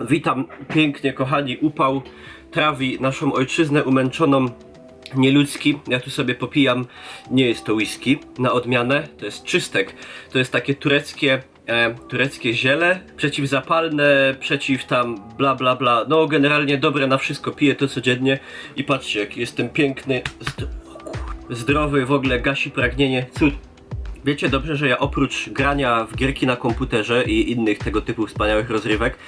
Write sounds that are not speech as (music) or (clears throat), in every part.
Witam pięknie, kochani. Upał trawi naszą ojczyznę umęczoną nieludzki. Ja tu sobie popijam, nie jest to whisky, na odmianę, to jest czystek. To jest takie tureckie, e, tureckie ziele, przeciwzapalne, przeciw tam bla bla bla. No generalnie dobre na wszystko, piję to codziennie i patrzcie jaki jestem piękny, zdrowy, w ogóle gasi pragnienie, cud. Wiecie dobrze, że ja oprócz grania w gierki na komputerze i innych tego typu wspaniałych rozrywek,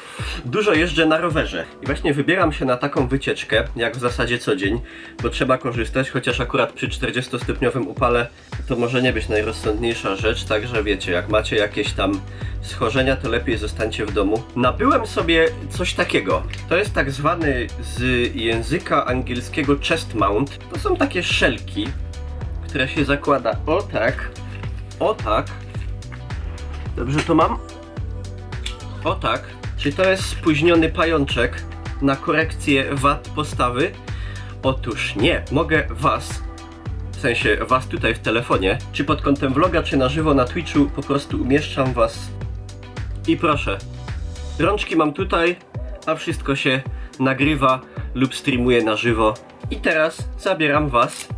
dużo jeżdżę na rowerze. I właśnie wybieram się na taką wycieczkę, jak w zasadzie co dzień, bo trzeba korzystać, chociaż akurat przy 40-stopniowym upale to może nie być najrozsądniejsza rzecz, także wiecie, jak macie jakieś tam schorzenia, to lepiej zostańcie w domu. Nabyłem sobie coś takiego. To jest tak zwany z języka angielskiego chest mount. To są takie szelki, które się zakłada o tak, o tak. Dobrze to mam? O tak. Czy to jest spóźniony pajączek na korekcję wad postawy? Otóż nie. Mogę was, w sensie was tutaj w telefonie, czy pod kątem vloga, czy na żywo na Twitchu, po prostu umieszczam was. I proszę. Rączki mam tutaj, a wszystko się nagrywa lub streamuje na żywo. I teraz zabieram was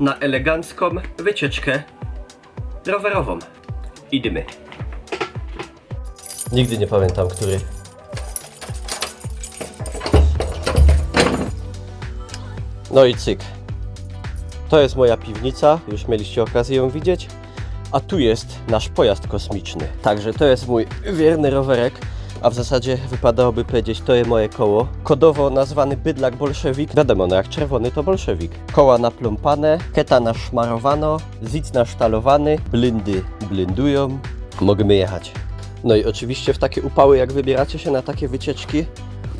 na elegancką wycieczkę rowerową. Idziemy. Nigdy nie pamiętam, który. No i cyk. To jest moja piwnica, już mieliście okazję ją widzieć. A tu jest nasz pojazd kosmiczny. Także to jest mój wierny rowerek. A w zasadzie wypadałoby powiedzieć, to jest moje koło. Kodowo nazwany bydlak bolszewik. Wiadomo, no jak czerwony to bolszewik. Koła napląpane, keta naszmarowano, zic nasztalowany, blindy blindują. Możemy jechać. No i oczywiście w takie upały, jak wybieracie się na takie wycieczki,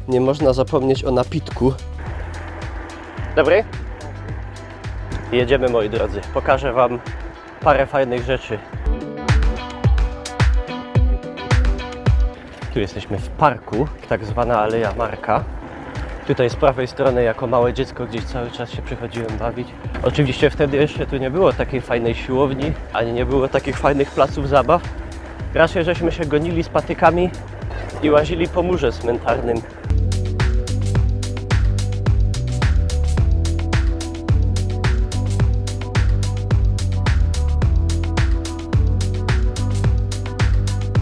nie można zapomnieć o napitku. Dobry? Jedziemy moi drodzy. Pokażę Wam parę fajnych rzeczy. Tu jesteśmy w parku, tak zwana Aleja Marka. Tutaj z prawej strony jako małe dziecko gdzieś cały czas się przychodziłem bawić. Oczywiście wtedy jeszcze tu nie było takiej fajnej siłowni, ani nie było takich fajnych placów zabaw. Raczej żeśmy się gonili z patykami i łazili po murze cmentarnym.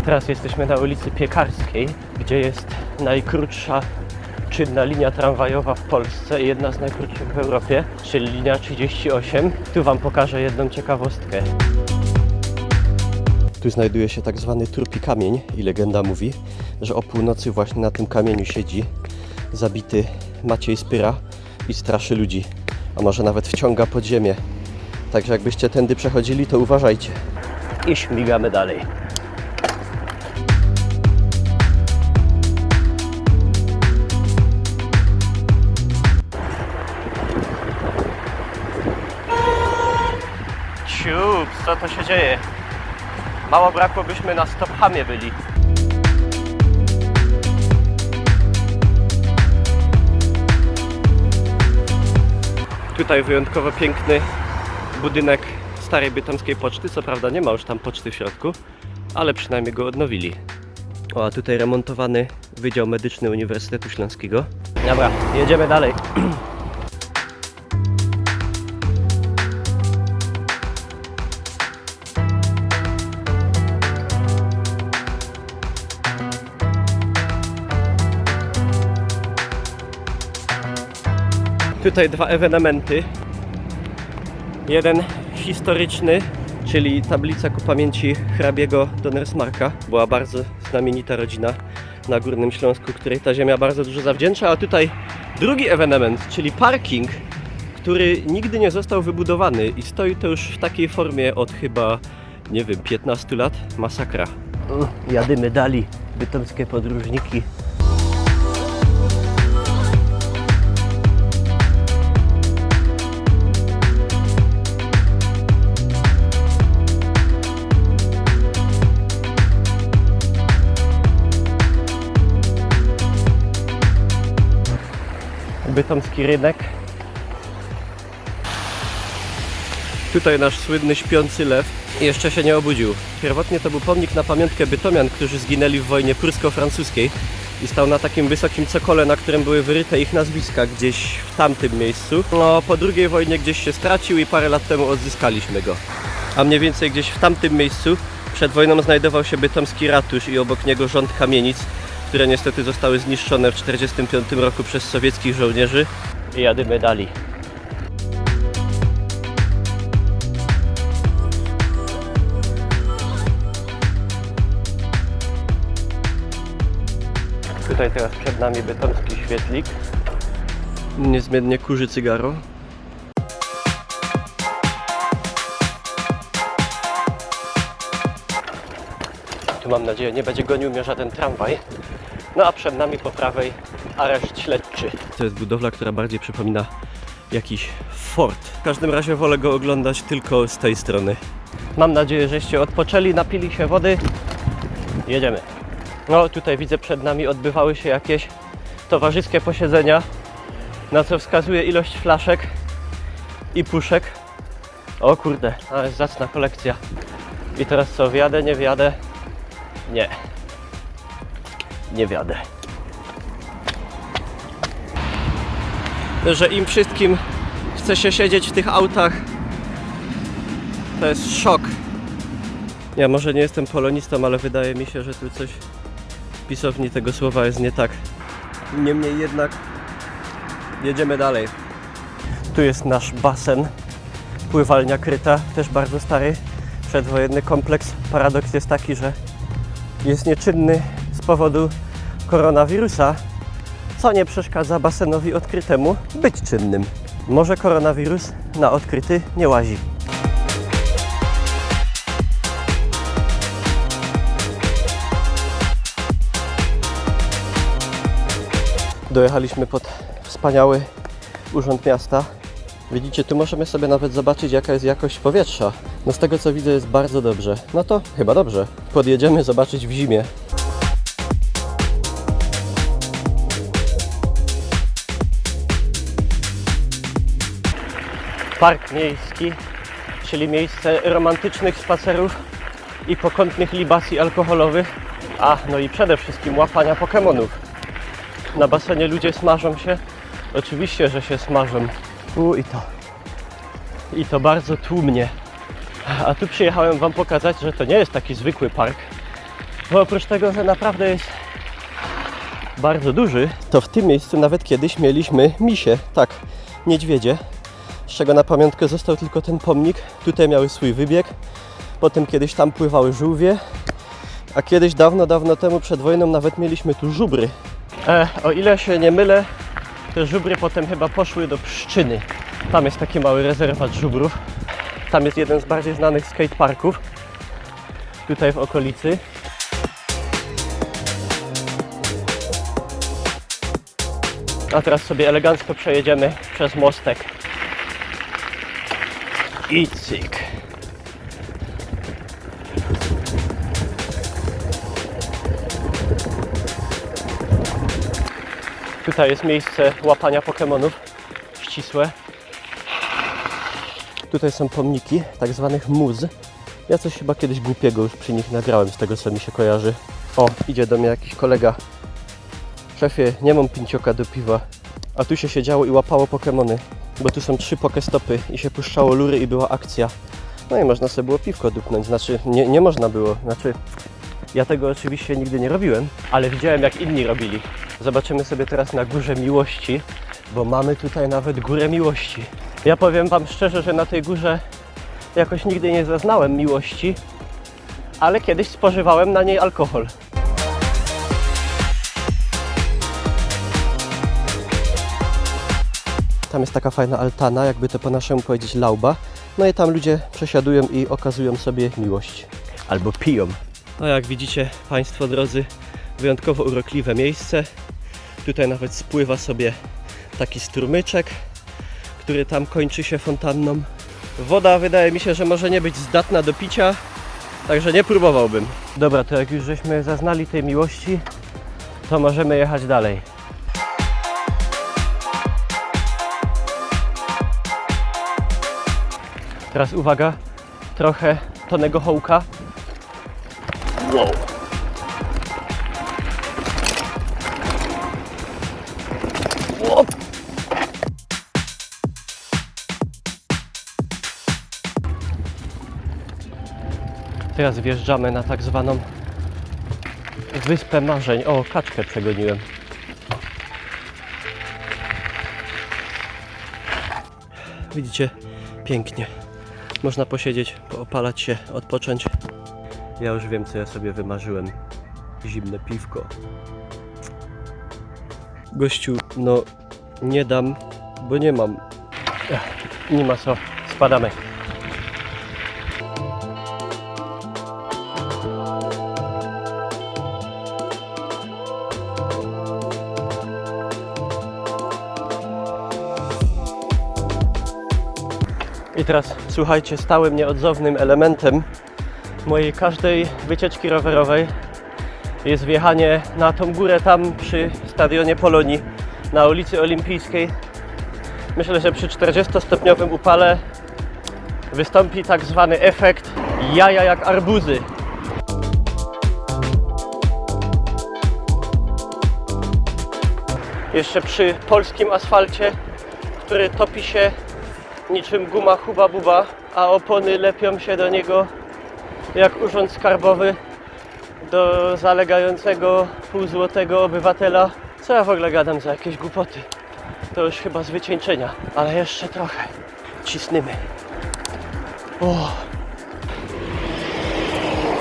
Teraz jesteśmy na ulicy Piekarskiej, gdzie jest najkrótsza czynna linia tramwajowa w Polsce i jedna z najkrótszych w Europie, czyli linia 38. Tu Wam pokażę jedną ciekawostkę. Tu znajduje się tak zwany trupi kamień i legenda mówi, że o północy właśnie na tym kamieniu siedzi zabity Maciej Spyra i straszy ludzi, a może nawet wciąga pod ziemię. Także jakbyście tędy przechodzili, to uważajcie. I śmigamy dalej. Co to się dzieje? Mało brakło, byśmy na Stophamie byli. Tutaj wyjątkowo piękny budynek starej bytomskiej poczty. Co prawda nie ma już tam poczty w środku, ale przynajmniej go odnowili. O, a tutaj remontowany Wydział Medyczny Uniwersytetu Śląskiego. Dobra, jedziemy dalej. (clears throat) Tutaj dwa ewenementy. Jeden historyczny, czyli tablica ku pamięci hrabiego Donnersmarka. Była bardzo znamienita rodzina na Górnym Śląsku, której ta ziemia bardzo dużo zawdzięcza. A tutaj drugi ewenement, czyli parking, który nigdy nie został wybudowany i stoi to już w takiej formie od chyba, nie wiem, 15 lat. Masakra. Jadymy dali, bytomskie podróżniki. Bytomski rynek. Tutaj nasz słynny śpiący lew jeszcze się nie obudził. Pierwotnie to był pomnik na pamiątkę Bytomian, którzy zginęli w wojnie prusko-francuskiej. i stał na takim wysokim cokole, na którym były wyryte ich nazwiska gdzieś w tamtym miejscu. No, po II wojnie gdzieś się stracił i parę lat temu odzyskaliśmy go. A mniej więcej gdzieś w tamtym miejscu przed wojną znajdował się bytomski ratusz i obok niego rząd kamienic, które niestety zostały zniszczone w 1945 roku przez sowieckich żołnierzy. I jadymy dalej. Tutaj teraz przed nami bytomski świetlik. Niezmiennie kurzy cygaro. Tu mam nadzieję nie będzie gonił mnie żaden tramwaj. No a przed nami po prawej areszt śledczy. To jest budowla, która bardziej przypomina jakiś fort. W każdym razie wolę go oglądać tylko z tej strony. Mam nadzieję, żeście odpoczęli, napili się wody. Jedziemy. No tutaj widzę przed nami odbywały się jakieś towarzyskie posiedzenia, na co wskazuje ilość flaszek i puszek. O kurde, ale zacna kolekcja. I teraz co, wjadę, nie wjadę? Nie. Nie wjadę. Że im wszystkim chce się siedzieć w tych autach, to jest szok. Ja może nie jestem polonistą, ale wydaje mi się, że tu coś w pisowni tego słowa jest nie tak. Niemniej jednak jedziemy dalej. Tu jest nasz basen, pływalnia kryta, też bardzo stary, przedwojenny kompleks. Paradoks jest taki, że jest nieczynny z powodu koronawirusa, co nie przeszkadza basenowi odkrytemu być czynnym. Może koronawirus na odkryty nie łazi. Dojechaliśmy pod wspaniały urząd miasta. Widzicie, tu możemy sobie nawet zobaczyć, jaka jest jakość powietrza. No z tego co widzę, jest bardzo dobrze. No to chyba dobrze. Podjedziemy zobaczyć w zimie. Park miejski, czyli miejsce romantycznych spacerów i pokątnych libacji alkoholowych, a no i przede wszystkim łapania Pokemonów. Na basenie ludzie smażą się. Oczywiście, że się smażą. U i to. I to bardzo tłumnie. A tu przyjechałem Wam pokazać, że to nie jest taki zwykły park. Bo oprócz tego, że naprawdę jest bardzo duży, to w tym miejscu nawet kiedyś mieliśmy misie, tak, niedźwiedzie, z czego na pamiątkę został tylko ten pomnik. Tutaj miały swój wybieg. Potem kiedyś tam pływały żółwie. A kiedyś dawno, dawno temu przed wojną nawet mieliśmy tu żubry. E, o ile się nie mylę, te żubry potem chyba poszły do Pszczyny. Tam jest taki mały rezerwat żubrów. Tam jest jeden z bardziej znanych skateparków. Tutaj w okolicy. A teraz sobie elegancko przejedziemy przez mostek. I cyk. Tutaj jest miejsce łapania Pokemonów ścisłe. Tutaj są pomniki tak zwanych muz. Ja coś chyba kiedyś głupiego już przy nich nagrałem, z tego co mi się kojarzy. O, idzie do mnie jakiś kolega. Szefie, nie mam pięcioka do piwa. A tu się siedziało i łapało Pokemony. Bo tu są trzy pokestopy i się puszczało lury i była akcja. No i można sobie było piwko dupnąć. Znaczy, nie, nie można było. Znaczy, ja tego oczywiście nigdy nie robiłem, ale widziałem jak inni robili. Zobaczymy sobie teraz na Górze Miłości, bo mamy tutaj nawet Górę Miłości. Ja powiem Wam szczerze, że na tej górze jakoś nigdy nie zaznałem miłości, ale kiedyś spożywałem na niej alkohol. Tam jest taka fajna altana, jakby to po naszemu powiedzieć lauba. No i tam ludzie przesiadują i okazują sobie miłość. Albo piją. No jak widzicie Państwo drodzy, wyjątkowo urokliwe miejsce. Tutaj nawet spływa sobie taki strumyczek, który tam kończy się fontanną. Woda wydaje mi się, że może nie być zdatna do picia, także nie próbowałbym. Dobra, to jak już żeśmy zaznali tej miłości, to możemy jechać dalej. Teraz uwaga, trochę tonego hołka. Wow. Teraz wjeżdżamy na tak zwaną wyspę marzeń. O, kaczkę przegoniłem. Widzicie? Pięknie. Można posiedzieć, poopalać się, odpocząć. Ja już wiem, co ja sobie wymarzyłem. Zimne piwko. Gościu, no nie dam, bo nie mam. Ech, Nie ma co, spadamy. Teraz słuchajcie, stałym nieodzownym elementem mojej każdej wycieczki rowerowej jest wjechanie na tą górę tam przy stadionie Polonii na ulicy Olimpijskiej. Myślę, że przy 40-stopniowym upale wystąpi tak zwany efekt jaja jak arbuzy. Jeszcze przy polskim asfalcie, który topi się niczym guma huba buba, a opony lepią się do niego jak urząd skarbowy do zalegającego półzłotego obywatela. Co ja w ogóle gadam za jakieś głupoty? To już chyba z wycieńczenia, ale jeszcze trochę. Cisnymy. O!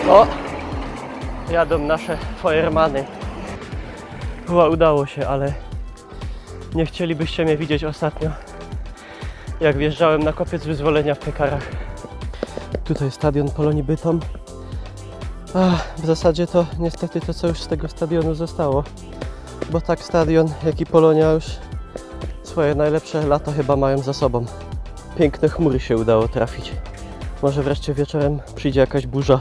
O! Jadą nasze Feuermany. Chyba udało się, ale nie chcielibyście mnie widzieć ostatnio, jak wjeżdżałem na kopiec wyzwolenia w Piekarach. Tutaj stadion Polonii Bytom. W zasadzie to niestety to co już z tego stadionu zostało. Bo tak stadion, jak i Polonia już swoje najlepsze lata chyba mają za sobą. Piękne chmury się udało trafić. Może wreszcie wieczorem przyjdzie jakaś burza.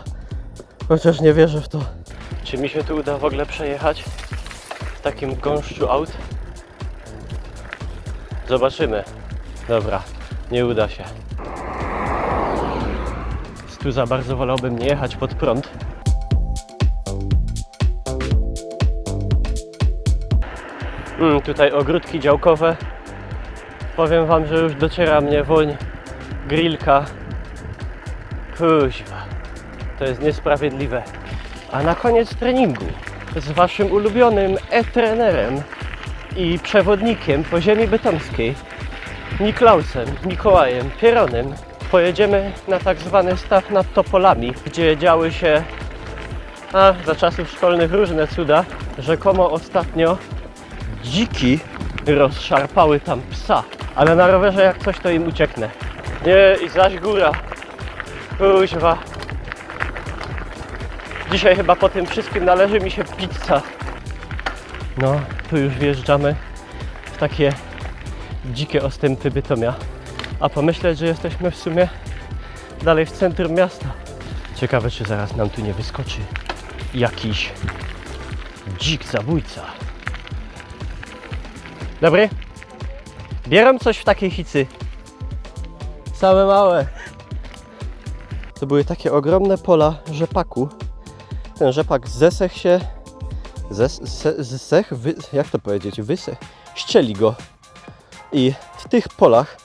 Chociaż nie wierzę w to. Czy mi się tu uda w ogóle przejechać w takim gąszczu aut? Zobaczymy. Dobra, nie uda się. Tu za bardzo wolałbym nie jechać pod prąd. Mm, tutaj ogródki działkowe. Powiem wam, że już dociera mnie woń grillka. Kuźwa, to jest niesprawiedliwe. A na koniec treningu z waszym ulubionym e-trenerem i przewodnikiem po ziemi bytomskiej Niklausem, Mikołajem, Pieronem pojedziemy na tak zwany staw nad Topolami, gdzie działy się a, za czasów szkolnych różne cuda. Rzekomo ostatnio dziki rozszarpały tam psa, ale na rowerze jak coś to im ucieknę. Nie, i zaś góra. Kuźwa. Dzisiaj chyba po tym wszystkim należy mi się pizza. No, tu już wjeżdżamy w takie dzikie ostępy Bytomia. A pomyśleć, że jesteśmy w sumie dalej w centrum miasta. Ciekawe, czy zaraz nam tu nie wyskoczy jakiś dzik zabójca. Dobry? Bieram coś w takiej hicy. Same małe. To były takie ogromne pola rzepaku. Ten rzepak zesech się. Zes, jak to powiedzieć? Wysech. Ścieli go. I w tych polach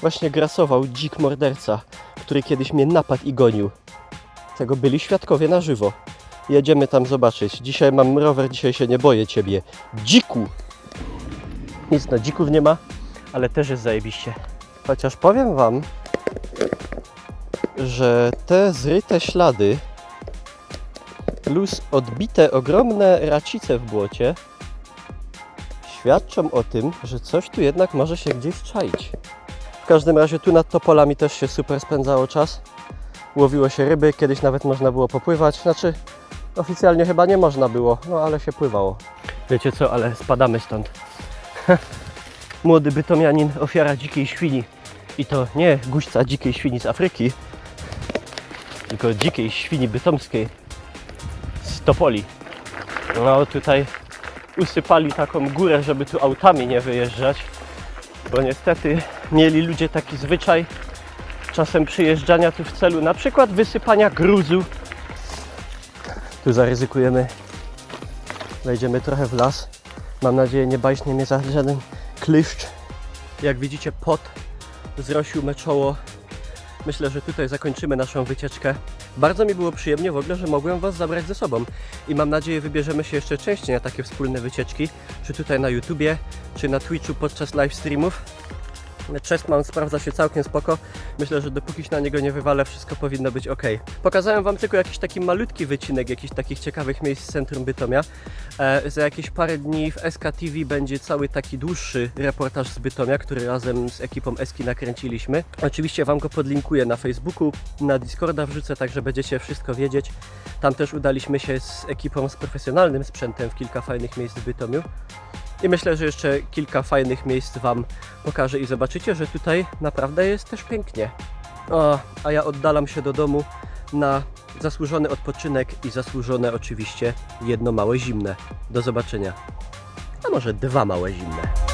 właśnie grasował dzik morderca, który kiedyś mnie napadł i gonił. Tego byli świadkowie na żywo. Jedziemy tam zobaczyć. Dzisiaj mam rower, dzisiaj się nie boję ciebie. Dziku! Nic na dzików nie ma, ale też jest zajebiście. Chociaż powiem wam, że te zryte ślady plus odbite ogromne racice w błocie świadczą o tym, że coś tu jednak może się gdzieś czaić. W każdym razie tu nad Topolami też się super spędzało czas. Łowiło się ryby, kiedyś nawet można było popływać. Znaczy, oficjalnie chyba nie można było, no ale się pływało. Wiecie co, ale spadamy stąd. (laughs) Młody bytomianin, ofiara dzikiej świni. I to nie guźca dzikiej świni z Afryki, tylko dzikiej świni bytomskiej z Topoli. No tutaj usypali taką górę, żeby tu autami nie wyjeżdżać, bo niestety mieli ludzie taki zwyczaj czasem przyjeżdżania tu w celu na przykład wysypania gruzu. Tu zaryzykujemy, wejdziemy trochę w las. Mam nadzieję nie baśnie mnie za żaden kliszcz. Jak widzicie pot zrosił me czoło. Myślę, że tutaj zakończymy naszą wycieczkę. Bardzo mi było przyjemnie w ogóle, że mogłem Was zabrać ze sobą i mam nadzieję wybierzemy się jeszcze częściej na takie wspólne wycieczki, czy tutaj na YouTubie, czy na Twitchu podczas live streamów. Chessman sprawdza się całkiem spoko. Myślę, że dopóki się na niego nie wywalę, wszystko powinno być ok. Pokazałem Wam tylko jakiś taki malutki wycinek jakichś takich ciekawych miejsc z centrum Bytomia. E, za jakieś parę dni w SKTV będzie cały taki dłuższy reportaż z Bytomia, który razem z ekipą Eski nakręciliśmy. Oczywiście Wam go podlinkuję na Facebooku, na Discorda wrzucę, także będziecie wszystko wiedzieć. Tam też udaliśmy się z ekipą z profesjonalnym sprzętem w kilka fajnych miejsc w Bytomiu. I myślę, że jeszcze kilka fajnych miejsc Wam pokażę i zobaczycie, że tutaj naprawdę jest też pięknie. O, a ja oddalam się do domu na zasłużony odpoczynek i zasłużone oczywiście jedno małe zimne. Do zobaczenia. A może dwa małe zimne.